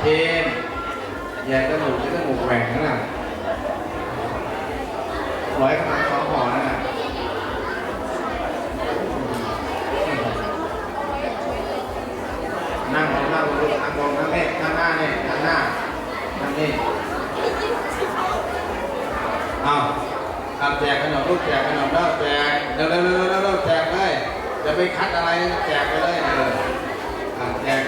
เทนแย่จมูกที่จมูกแหว่งนั่นน่ะร้อยกำลังสองหอนั่นน่ะนั่งลงนั่งลงนั่งลงนั่งนี่นั่งหน้าเนี่ยนั่งหน้านั่งนี่เอาเอาแจกขนมลูกแจกขนมแล้วแจกเร็วเร็วเร็วเร็วเร็วแจกเลยจะไปคัดอะไรแจกไปเลยเอออ่าแจกได้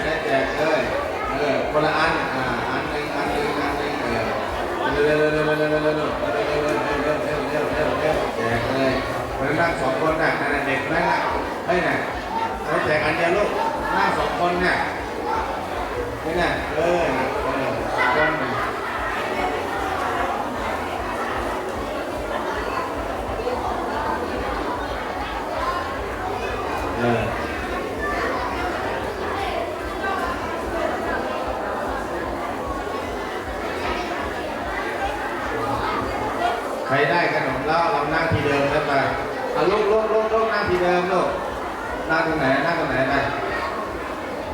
แจก คนละอันอ่าอันหนึ่งอันหนึ่งอันหนึ่งเออเร็วเร็วเร็วเร็วเร็วเร็วเร็วเร็วเร็วเร็วเร็วเร็วเร็วเร็วเร็วเร็วแจกเลยคนนั่งสองคนน่ะนั่นน่ะเด็กนั่นน่ะเฮ้ยน่ะเอาแจกอันเดียวลูกนั่งสองคนน่ะนี่น่ะเออน่ะเออสองคนน่ะเออ ใครได้ขนมแล้วเรานั่งที่เดิมแล้วไปเอาลูกลูกลูกลูกนั่งที่เดิมลูกนั่งตรงไหนนั่งตรงไหนไป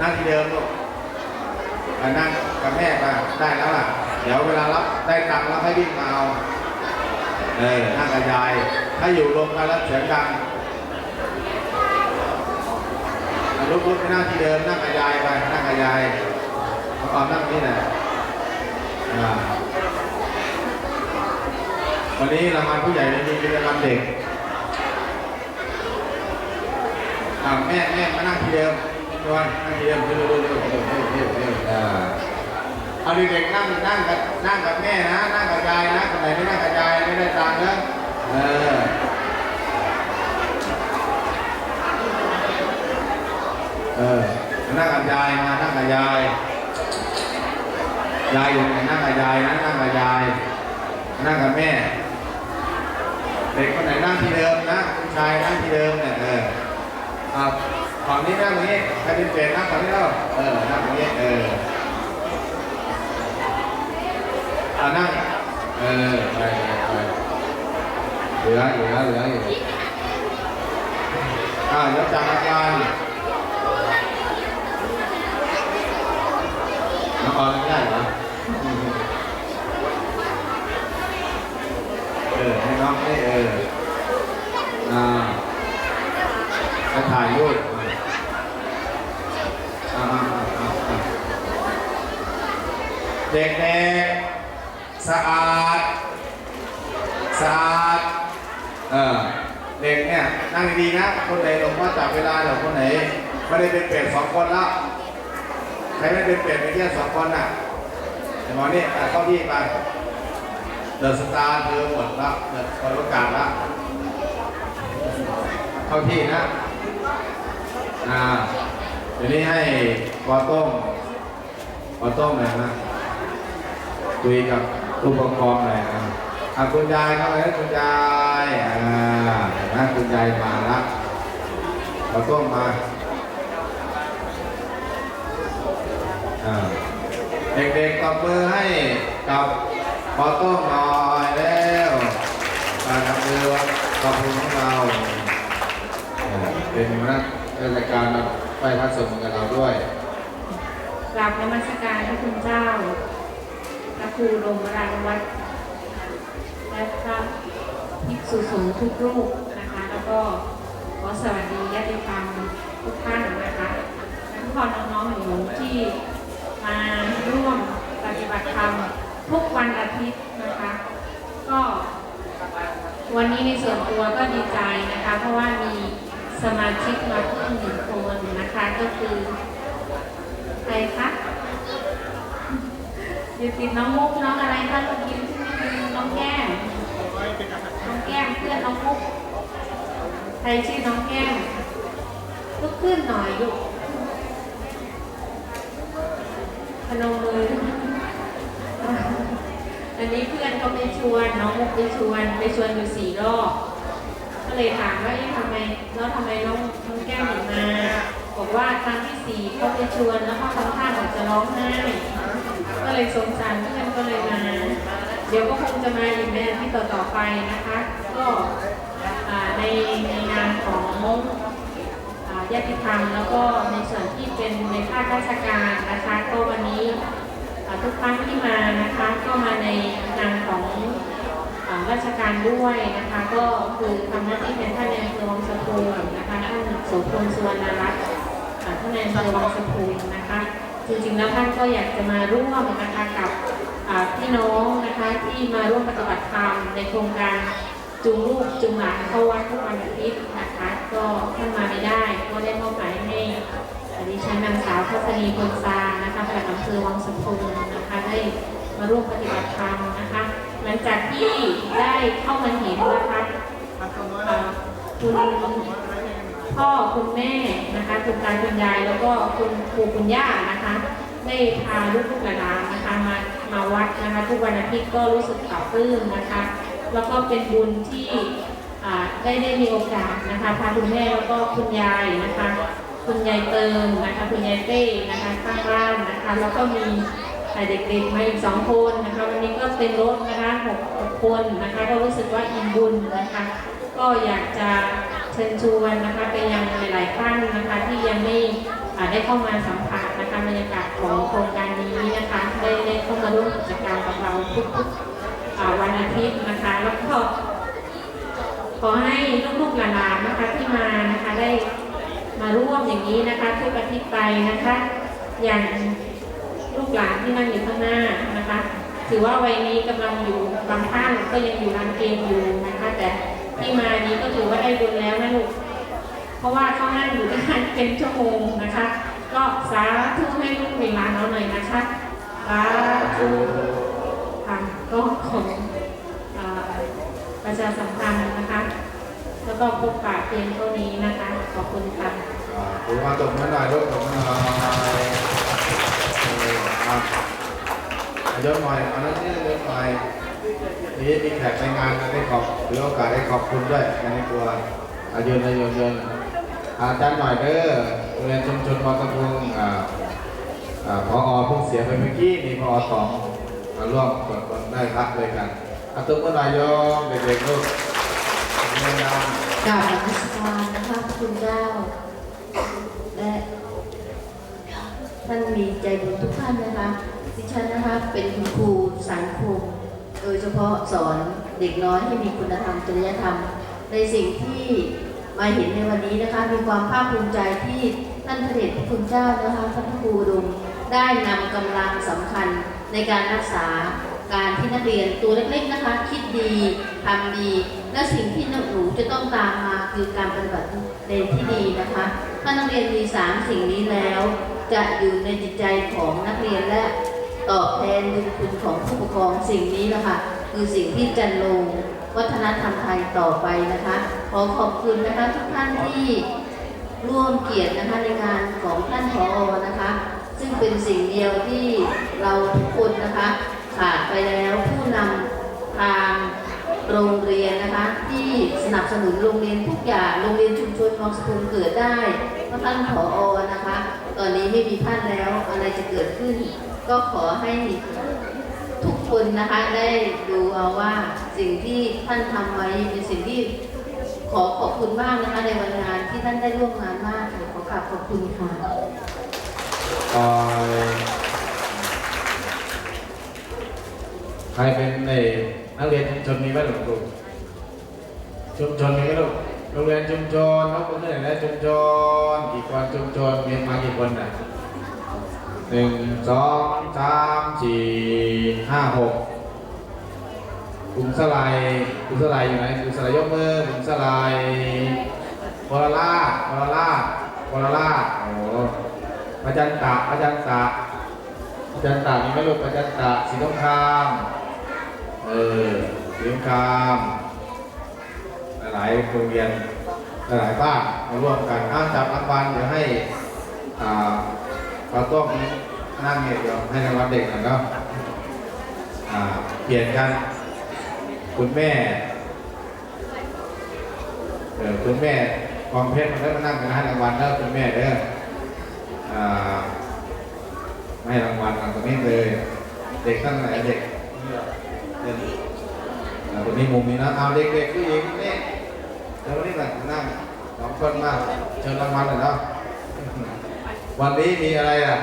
นั่งที่เดิมลูกไปนั่งกับแม่ไปได้แล้วล่ะ เดี๋ยวเวลารับได้ตังค์แล้วให้วิ่งมาเอาเออนั่งกับยายถ้าอยู่รวมกันแล้วเสียงดังลูกลูกไปนั่งที่เดิมนั่งกับยายไปนั่งกับยายเอาเอานั่งนี่แหละอ่า วันนี้รางวัลผู้ใหญ่มีกิจกรรมเด็กแม่แม่มานั่งทีเดิมชวนนั่งทีเดิมเร็วเร็วเร็วเร็วเร็วเร็วเร็วอ่าเอาเด็กๆนั่งนั่งกับนั่งกับแม่นะนั่งกับยายนะคนไหนไม่นั่งกับยายไม่ได้ตังค์นะเออเออนั่งกับยายมานั่งกับยายยายอยู่ไหนนั่งกับยายนะนั่งกับยายนั่งกับแม่ เด็กคนไหนนั่งที่เดิมนะผู้ชายนั่งที่เดิมเนี่ยเอออ่าฝั่งนี้นั่งตรงนี้ใครเป็นเป็ดนั่งฝั่งนี้แล้วเออนั่งตรงนี้เอออ่านั่งเออไปไปไปเหลือเหลือเหลืออยู่อ่าเดี๋ยวจากอาการน้องออนไม่ได้เหรอ เอ อให้น้องให้เอออ่าถ่ายรูปอ่าอ่าอ่าอ่าอ่าเด็กๆสะอาดสะอาดเออเด็กเนี่ยนั่งดีๆนะ คนไหนหลงว่าจับเวลาเดี๋ยวคนไหนไม่ได้เป็นเป็ดสองคนแล้วใครไม่เป็นเป็ดไปแค่สองคนน่ะเดี๋ยวหมอนี่เข้าที่ไป เดอะสตาร์เธอหมดล้วเดอะคนประกาศล้วเข้าที่นะอ่าเดี๋ยวนี้ให้ปอต้มปอต้มหน่อยนะคุยกับผู้ปกครองหน่อยนะอะคุณยายเข้าไปนะคุณยายอ่าเห็นไหมคุณยายมาล้วปอต้มมาอ่าเด็กๆตบมือให้กับ ขอต้มหน่อยแล้วการทำเรือขอบคุณของเราเป็นนักราชการมาไปพัดส่งกับเราด้วยกราบนมัสการพระคุณเจ้าพระครูโรงรานวัดและพระภิกษุสงฆ์ทุกรูปนะคะ แล้วก็ขอสวัสดีญาติธรรมทุกท่านนะคะและทุกคนน้องๆหนูที่มาร่วมปฏิบัติธรรม ทุกวันอาทิตย์นะคะ ก็วันนี้ในส่วนตัวก็ดีใจนะคะ เพราะว่ามีสมาชิกมาเพิ่มหนึ่งคนนะคะก็คือใครคะอยู่ติดน้องมุกน้องอะไรคะลูกยิ้มน้องแก้มน้องแก้มเพื่อนน้องมุกใครชื่อน้องแก้มลุกขึ้นหน่อยลูกพนมมือ นี้เพื่อนเขาไปชวนน้องมุกไปชวนไปชวนอยู่สี่รอบก็เลยถามว่าเอ๊ะทำไมแล้วทำไมน้องน้องแก้มถึงมาบอกว่าครั้งที่สี่เขาไปชวนแล้วเขาทำท่าเหมือนจะร้องไห้ก็เลยสงสารเพื่อนก็เลยมาเดี๋ยวก็คงจะมาอีกในอาที่ต่อต่อไปนะคะ ก็ในในงานของอ่าญาติธรรมแล้วก็ในส่วนที่เป็นในภาคราชการนะคะก็วันนี้ ครั้งที่มานะคะก็มาในนามของอราชการด้วยนะคะก็คือทำหน้าที่เป็นท่านในอำเภองสะพุงนะคะท่านโสพลสุวรรณรัตน์ท่านในอำเภอวังสะพุงนะคะจริงๆแล้วท่านก็อยากจะมาร่วมนะคะกับพี่น้องนะคะที่มาร่วมปฏิบัติธรรมในโครงการจูงลูกจูงหลานเข้าวัดทุกวันอาทิตย์นะคะก็ท่านมาไม่ได้ก็ได้มอบหมายให้ดิฉันนางสาวพัชรีพลซา ภอวังสะพุงนะคะ ได้มาร่วมปฏิบัติธรรมนะคะ หลังจากที่ได้เข้ามาเห็นนะคะอ่าคุณพ่อคุณแม่นะคะคุณตาคุณยายแล้วก็คุณปู่คุณย่านะคะได้พาลูกๆหลานๆนะคะมามาวัดนะคะ ทุกวันอาทิตย์ก็รู้สึกปลาบปลื้มนะคะ แล้วก็เป็นบุญที่อ่าได้ได้มีโอกาสนะคะพาคุณแม่แล้วก็คุณยายนะคะ คุณยายเติมนะคะคุณยายเต้นะคะข้างบ้านนะคะแล้วก็มีเด็กๆมาอีกสองคนนะคะวันนี้ก็เต็มรถนะคะหกคนนะคะก็รู้สึกว่าอิ่มบุญนะคะก็อยากจะเชิญชวนนะคะไปยังหลายๆท่านนะคะที่ยังไม่ได้เข้ามาสัมผัสนะคะบรรยากาศของโครงการนี้นะคะได้ได้เข้ามาร่วมกิจกรรมกับเราทุกๆวันอาทิตย์นะคะแล้วก็ขอให้ลูกๆหลานๆนะคะที่มานะคะได้มาร่วม อย่างนี้นะคะทุกอาทิตย์ไปนะคะ อย่างลูกหลานที่นั่งอยู่ข้างหน้านะคะ ถือว่าวัยนี้กำลังอยู่บางท่านก็ยังอยู่ร้านเกมอยู่นะคะ แต่ที่มานี้ก็ถือว่าได้บุญแล้วนะลูกเพราะว่าเขานั่งอยู่ได้เป็นชั่วโมงนะคะ ก็สาธุให้ลูกเวลานเราหน่อยนะคะสาธุค่ะก็ของประชาสัมพันธ์นะคะ แล้วก็พบปะเพียงเท่านี้นะคะ ขอบคุณค่ะ ผมมาตบมือหน่อยลูกตบมือหน่อยเออครับอะยกหน่อยอาหน้าที่ยกหน่อยนี่มีแขกไปงานได้ขอบหรือโอกาสได้ขอบคุณด้วยในตัวอายืนอายืนยืนอาจารย์หน่อยเด้อเรียนชุมชนบางกระพุงอ่าอ่าพอเพิ่งเสียไปเมื่อกี้มีพอสองมาร่วมกดคนได้พักเลยกันอาตุ้มมือหน่อยโยมเด็กๆลูกเรียนงานกราบนมัสการนะคะคุณเจ้า และ ท่านมีใจบุญทุกท่านนะคะดิฉันนะคะเป็นคุณครูสังคมโดยเฉพาะสอนเด็กน้อยให้มีคุณธรรมจริยธรรม ในสิ่งที่มาเห็นในวันนี้นะคะ มีความภาคภูมิใจที่ท่านพระเดชพระคุณเจ้านะคะท่านพระครูอุดมได้นำกำลังสำคัญในการรักษาการที่นักเรียนตัวเล็กๆนะคะ คิดดีทำดี และสิ่งที่นักหนูจะต้องตามมาคือการปฏิบัติในที่ดีนะคะถ้านักเรียนมีสามสิ่งนี้แล้ว จะอยู่ในจิตใจของนักเรียนและตอบแทนบุญคุณของผู้ปกครองสิ่งนี้นะคะ คือสิ่งที่จันลงวัฒนธรรมไทยต่อไปนะคะ ขอขอบคุณนะคะทุกท่านที่ร่วมเกียรตินะคะในงานของท่านผอนะคะ ซึ่งเป็นสิ่งเดียวที่เราทุกคนนะคะขาดไปแล้วผู้นำทางโรงเรียนนะคะ ที่สนับสนุนโรงเรียนทุกอย่างโรงเรียนชุมชนมองสกุลเกิดได้ ท่านผอนะคะ ตอนนี้ไม่มีท่านแล้วอะไรจะเกิดขึ้น ก็ขอให้ทุกคนนะคะได้ดูเอาว่าสิ่งที่ท่านทำไว้เป็นสิ่งที่ขอขอบคุณมากนะคะในวันงานที่ท่านได้ร่วมงานมากค่ะขอกราบขอบคุณค่ะใครเป็นในนักเรียนชุมชนมีไหมหลวงครูชุมชนมีไหมลูก รงเรียนชุมชนน้องคนที่ไหนนะชุมชนกี่คนชุมชนมีมากี่คนน่ะหนึ่งสองสามสี่ห้าหกกลุ่มสลายกลุ่มสลายอยู่ไหนกลุ่มสลายยกมือกลุ่มสลายวรลาดวรลาดวรลาดโอ้อาจารย์ตะอาจารย์ตะอาจารย์ตะมีไหมลูกอาจารย์ตะสีน้ำคามเออสีน้ำคาม ลายโรงเรียนหลายบ้านมาร่วมกันอ้างจับรางวัลเดี๋ยวให้อ่าต้มนั่งเนี่ยเดี๋ยวให้รางวัลเด็กหน่อยเนาะเปลี่ยนกัน คุณแม่เออคุณแม่ความเพชรมันได้มานั่งกันให้รางวัลแล้วคุณแม่เด้ออ่าให้รางวัลกันตรงนี้เลย เด็กตั้งไหนเด็กเด็กอ่าตรงนี้มุมนี้นะเอาเด็กๆผู้หญิงนี่ ดี๋ยววันนี้กันนั่งสองคนมาเชิญรางวัลเลยเนาะวันนี้มีอะไรอะ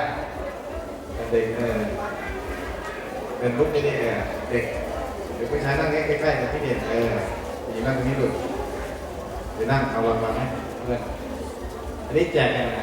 เด็กเออเป็นลูกนี่เออเด็กเด็กผู้ชายนั่งใกล้ๆกับพี่เด็กเออผู้หญิงนั่งตรงนี้ลูกเดี๋ยวนั่งเอารางวัลให้เพื่อนอันนี้แจกยังไง